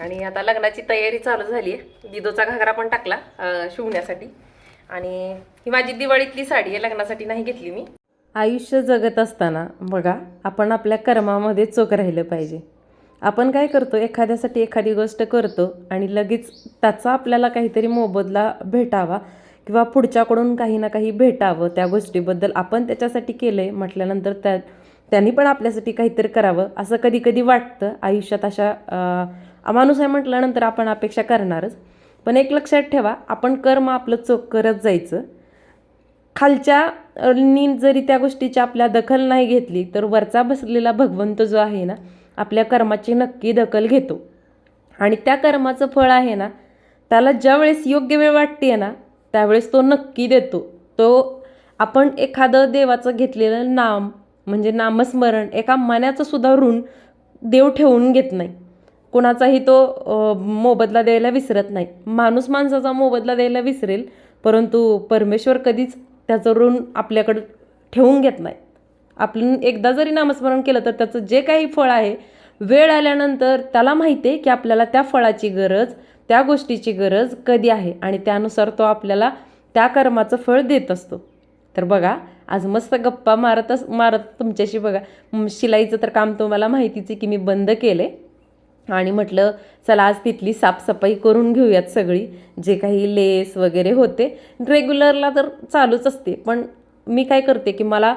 आणि आता लग्नाची तयारी चालू झाली आहे दिदोचा घागरा पण टाकला शिवण्यासाठी. आणि ही माझी दिवाळीतली साडी आहे लग्नासाठी नाही घेतली मी. आयुष्य जगत असताना बघा आपण आपल्या कर्मामध्ये चोख राहिलं पाहिजे. आपण काय करतो एखाद्यासाठी एखादी गोष्ट करतो आणि लगेच त्याचा आपल्याला काहीतरी मोबदला भेटावा किंवा पुढच्याकडून काही ना काही भेटावं त्या गोष्टीबद्दल आपण त्याच्यासाठी केलं आहे म्हटल्यानंतर त्या त्यांनी पण आपल्यासाठी काहीतरी करावं असं कधी कधी वाटतं. आयुष्यात अशा माणूस आहे म्हटल्यानंतर आपण अपेक्षा करणारच. पण एक लक्षात ठेवा आपण कर्म आपलं चोख करत जायचं. खालच्या नी जरी त्या गोष्टीची आपल्या दखल नाही घेतली तर वरचा बसलेला भगवंत जो आहे ना आपल्या कर्माची नक्की दखल घेतो. आणि त्या कर्माचं फळ आहे ना त्याला ज्यावेळेस योग्य वेळ वाटते ना त्यावेळेस तो नक्की देतो. तो आपण एखादं देवाचं घेतलेलं नाम म्हणजे नामस्मरण एका मनाचं सुद्धा ऋण देव ठेवून घेत नाही. कुणाचाही तो मोबदला द्यायला विसरत नाही. माणूस माणसाचा मोबदला द्यायला विसरेल परंतु परमेश्वर कधीच त्याचं ऋण आपल्याकडं ठेवून घेत नाही. आपण एकदा जरी नामस्मरण केलं तर त्याचं जे काही फळ आहे वेळ आल्यानंतर त्याला माहिती आहे की आपल्याला त्या फळाची गरज त्या गोष्टीची गरज कधी आहे आणि त्यानुसार तो आपल्याला त्या कर्माचं फळ देत असतो. तर बघा आज मस्त गप्पा मारतच मारत तुमच्याशी बघा. शिलाईचं तर काम तुम्हाला माहितीच आहे की मी बंद केले आणि म्हटलं चला आज तिथली साफसफाई करून घेऊयात सगळी जे काही लेस वगैरे होते. रेग्युलरला तर चालूच असते पण मी काय करते की मला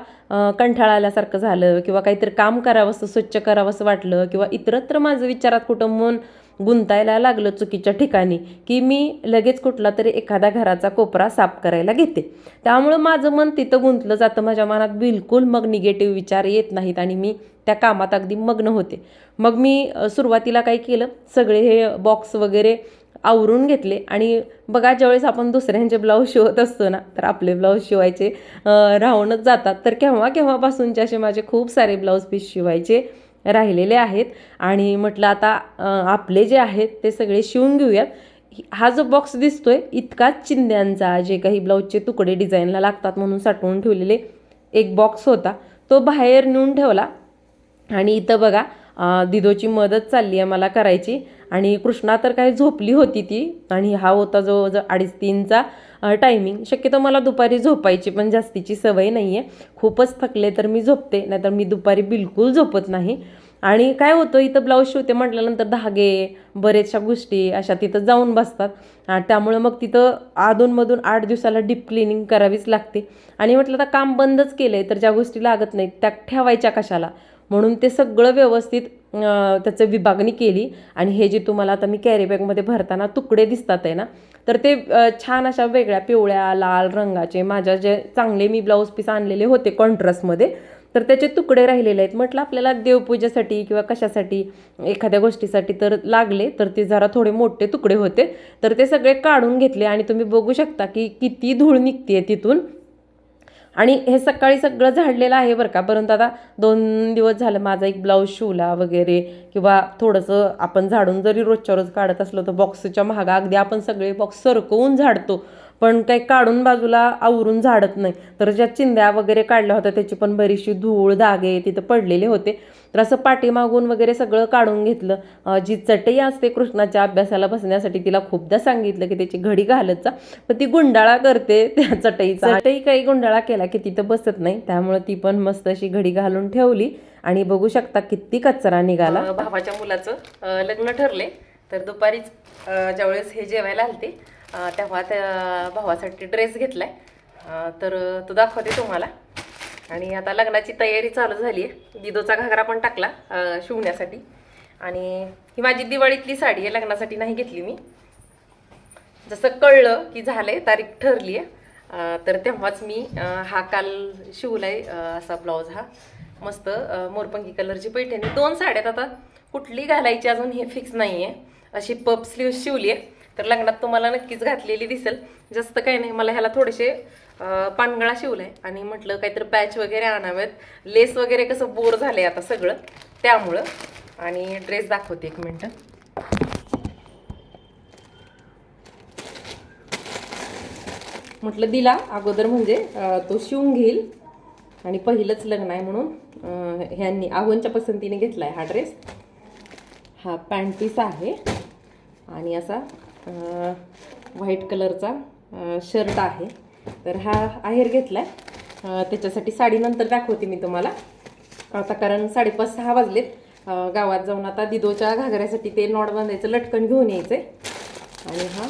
कंठाळा आल्यासारखं झालं किंवा काहीतरी काम करावंसं स्वच्छ करावंसं वाटलं किंवा इतरत्र माझं विचारात कुठं मन गुंतायला लागलं चुकीच्या ठिकाणी की मी लगेच कुठला तरी एखादा घराचा कोपरा साफ करायला घेते. त्यामुळं माझं मन तिथं गुंतलं जातं. माझ्या मनात बिलकुल मग निगेटिव्ह विचार येत नाहीत आणि मी त्या कामात अगदी मग्न होते. मग मी सुरुवातीला काय केलं सगळे हे बॉक्स वगैरे आवरून घेतले आणि बघा ज्यावेळेस आपण दुसऱ्यांचे ब्लाऊज शिवत असतो ना तर आपले ब्लाऊज शिवायचे राहूनच जातात. तर केव्हा केव्हापासूनचे असे माझे खूप सारे ब्लाऊज पीस शिवायचे राहिलेले आहेत. आणि म्हटलं आता आपले जे आहेत ते सगळे शिवून घेऊयात. हा जो बॉक्स दिसतोय इतकाच चिंध्यांचा जे काही ब्लाऊजचे तुकडे डिझाईनला लागतात म्हणून साठवून ठेवलेले एक बॉक्स होता. तो बाहेर नेऊन ठेवला. आणि इथं बघा दिदोची मदत चालली आहे मला करायची. आणि कृष्णा तर काय झोपली होती ती आणि हा होता जो जो अडीच तीनचा टायमिंग शक्यतो मला दुपारी झोपायची पण जास्तीची सवय नाही आहे खूपच थकले तर मी झोपते नाहीतर मी दुपारी बिलकुल झोपत नाही. आणि काय होतं इथं ब्लाऊज शिवते म्हटल्यानंतर धागे बरेचशा गोष्टी अशा तिथं जाऊन बसतात. आणि त्यामुळं मग तिथं अधूनमधून आठ दिवसाला डीप क्लिनिंग करावीच लागते. आणि म्हटलं आता काम बंदच केलं आहे तर ज्या गोष्टी लागत नाहीत त्या ठेवायच्या कशाला? म्हणून ते सगळं व्यवस्थित त्याचं विभागणी केली आणि हे जे तुम्हाला आता मी कॅरीबॅगमध्ये भरताना तुकडे दिसतात आहे ना तर ते छान अशा वेगळ्या पिवळ्या लाल रंगाचे माझ्या जे चांगले मी ब्लाऊज पीस आणलेले होते कॉन्ट्रास्टमध्ये तर त्याचे तुकडे राहिलेले आहेत. म्हटलं आपल्याला देवपूजेसाठी किंवा कशासाठी एखाद्या गोष्टीसाठी तर लागले तर ते जरा थोडे मोठे तुकडे होते. तर ते सगळे काढून घेतले आणि तुम्ही बघू शकता की किती धूळ निघते तिथून. आणि हे सकाळी सगळं झाडलेलं आहे बरं का. परंतु आता दोन दिवस झालं माझा एक ब्लाऊज शिवला वगैरे किंवा थोडंसं आपण झाडून जरी रोजच्या रोज काढत असलो तर बॉक्सच्या महागा अगदी आपण सगळे बॉक्स सरकवून झाडतो. पण काही काढून बाजूला आवरून झाडत नाही. तर ज्या चिंध्या वगैरे काढल्या होत्या त्याची पण बरीचशी धूळ धागे तिथं पडलेले होते. तर असं पाठीमागून वगैरे सगळं काढून घेतलं. जी चटई असते कृष्णाच्या अभ्यासाला बसण्यासाठी तिला खूपदा सांगितलं की त्याची घडी घालत जा. पण ती गुंडाळा करते त्या चटईचा. चटई काही गुंडाळा केला की तिथं बसत नाही. त्यामुळे ती पण मस्त अशी घडी घालून ठेवली. आणि बघू शकता किती कचरा निघाला. भावाच्या मुलाचं लग्न ठरले. तर दुपारीच ज्यावेळेस हे जेवायला आलते तेव्हा त्या भावासाठी ड्रेस घेतला आहे तर तो दाखवते तुम्हाला. आणि आता लग्नाची तयारी चालू झाली आहे दिदोचा घागरा पण टाकला शिवण्यासाठी. आणि ही माझी दिवाळीतली साडी आहे लग्नासाठी नाही घेतली मी. जसं कळलं की झालंय तारीख ठरली आहे तर तेव्हाच मी हा काल शिवलाय असा ब्लाऊज हा. मस्त मोरपंगी कलरची पैठणी. दोन साड्यात आता कुठली घालायची अजून हे फिक्स नाही आहे अशी पप स्लीव शिवली आहे तर लग्नात तुम्हाला नक्कीच घातलेली दिसेल. जास्त काही नाही मला ह्याला थोडेसे पानगळा शिवलाय. आणि म्हटलं काहीतरी पॅच वगैरे आणावेत. लेस वगैरे कसं बोर झालंय आता सगळं त्यामुळं. आणि ड्रेस दाखवते एक मिनटं. म्हटलं दिला अगोदर म्हणजे तो शिवून घेईल. आणि पहिलंच लग्न आहे म्हणून ह्यांनी आव्हानच्या पसंतीने घेतला आहे हा ड्रेस. हा पॅन्ट पीस आहे. आणि असा व्हाईट कलरचा शर्ट आहे. तर हा आहेर घेतला आहे त्याच्यासाठी साडीनंतर दाखवते मी तुम्हाला. आता कारण साडेपाच सहा वाजलेत. गावात जाऊन आता दिदोच्या घागऱ्यासाठी ते नॉड बांधायचं लटकन घेऊन यायचं आणि हा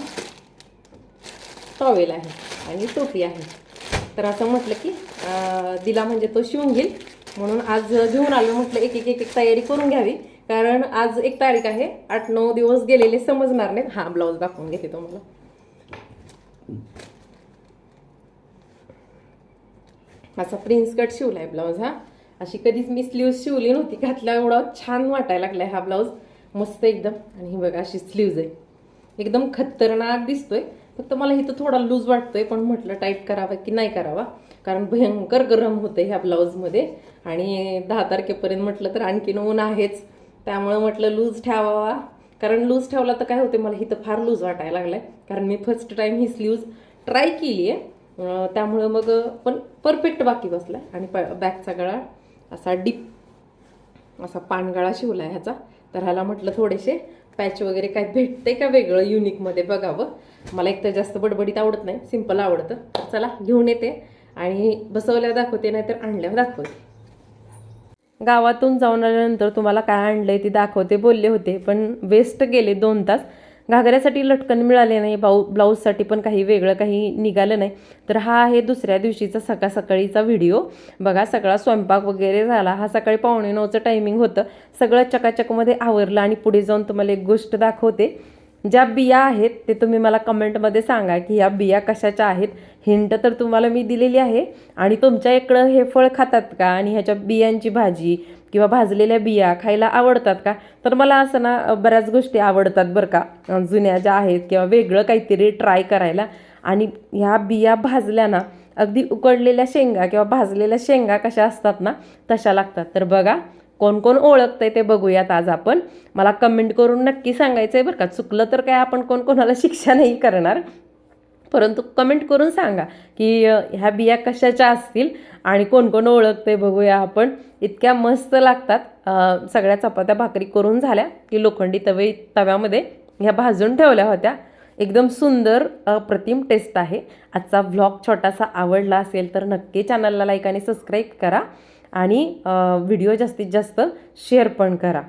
टॉवेल आहे आणि टोपी आहे. तर असं म्हटलं की दिला म्हणजे तो शिवून घेईल. म्हणून आज घेऊन आलो म्हटलं एक एक एक एक तयारी करून घ्यावी. कारण आज एक तारीख आहे. आठ नऊ दिवस गेलेले समजणार नाहीत. हा ब्लाऊज दाखवून घेते तुम्हाला. असा प्रिन्स कट शिवलाय ब्लाऊज हा. अशी कधीच मी स्लीव्ज शिवली नव्हती. घातला एवढा छान वाटायला लागलाय हा ब्लाऊज मस्त एकदम. आणि ही बघा अशी स्लीव्ज आहे. एकदम खतरनाक दिसतोय. फक्त मला इथं थोडा लूज वाटतोय पण म्हटलं टाईट करावा की नाही करावा. कारण भयंकर गरम होतं ह्या ब्लाऊजमध्ये आणि दहा तारखेपर्यंत म्हटलं तर आणखीन ऊन आहेच. त्यामुळं म्हटलं लूज ठेवावा. कारण लूज ठेवला तर काय होते मला इथं फार लूज वाटायला आहे कारण मी फर्स्ट टाईम ही स्लीव्ज ट्राय केली आहे त्यामुळं मग पण परफेक्ट बाकी बसला आणि प बॅकचा गळा असा डीप असा पानगळा शिवला आहे ह्याचा. तर ह्याला म्हटलं थोडेसे पॅच वगैरे काय भेटते का वेगळं युनिकमध्ये बघावं. मला एक तर जास्त बडबडीत आवडत नाही. सिंपल आवडतं. चला घेऊन येते. आणि बसवल्यावर दाखवते नाहीतर आणल्यावर दाखवते. गावातून जाऊन आल्यानंतर तुम्हाला काय आणलं आहे ते दाखवते बोलले होते. पण वेस्ट गेले दोन तास. घागऱ्यासाठी लटकन मिळाले नाही बाऊ ब्लाऊजसाठी पण काही वेगळं काही निघालं नाही. तर हा आहे दुसऱ्या दिवशीचा सकाळ सकाळीचा व्हिडिओ बघा सगळा स्वयंपाक वगैरे झाला. हा सकाळी पावणे नऊचं टायमिंग होतं. सगळं चकाचकमध्ये आवरलं आणि पुढे जाऊन तुम्हाला एक गोष्ट दाखवते. ज्या बिया आहेत ते तुम्ही मला कमेंटमध्ये सांगा की ह्या बिया कशाच्या आहेत. हिंट तर तुम्हाला मी दिलेली आहे. आणि तुमच्या इकडं हे फळ खातात का? आणि ह्याच्या बियांची भाजी किंवा भाजलेल्या बिया खायला आवडतात का? तर मला असं ना बऱ्याच गोष्टी आवडतात बरं का. जुन्या ज्या आहेत किंवा वेगळं काहीतरी ट्राय करायला. आणि ह्या बिया भाजल्या ना अगदी उकडलेल्या शेंगा किंवा भाजलेल्या शेंगा कशा असतात ना तशा लागतात. तर बघा कोण कोण ओळखतं आहे ते बघूयात आज आपण. मला कमेंट करून नक्की सांगायचं आहे बरं का चुकलं तर काय आपण कोण कोणाला शिक्षा नाही करणार. परंतु कमेंट करून सांगा की ह्या बिया कशाच्या असतील आणि कोण कोण ओळखते बघूया आपण. इतक्या मस्त लागतात. सगळ्या चपात्या भाकरी करून झाल्या की लोखंडी तवे तव्यामध्ये ह्या भाजून ठेवल्या होत्या. एकदम सुंदर अप्रतिम टेस्ट आहे. आजचा व्लॉग छोटासा आवडला असेल तर नक्की चॅनलला लाईक आणि सबस्क्राईब करा. आणि व्हिडिओ जास्तीत जास्त शेअर पण करा.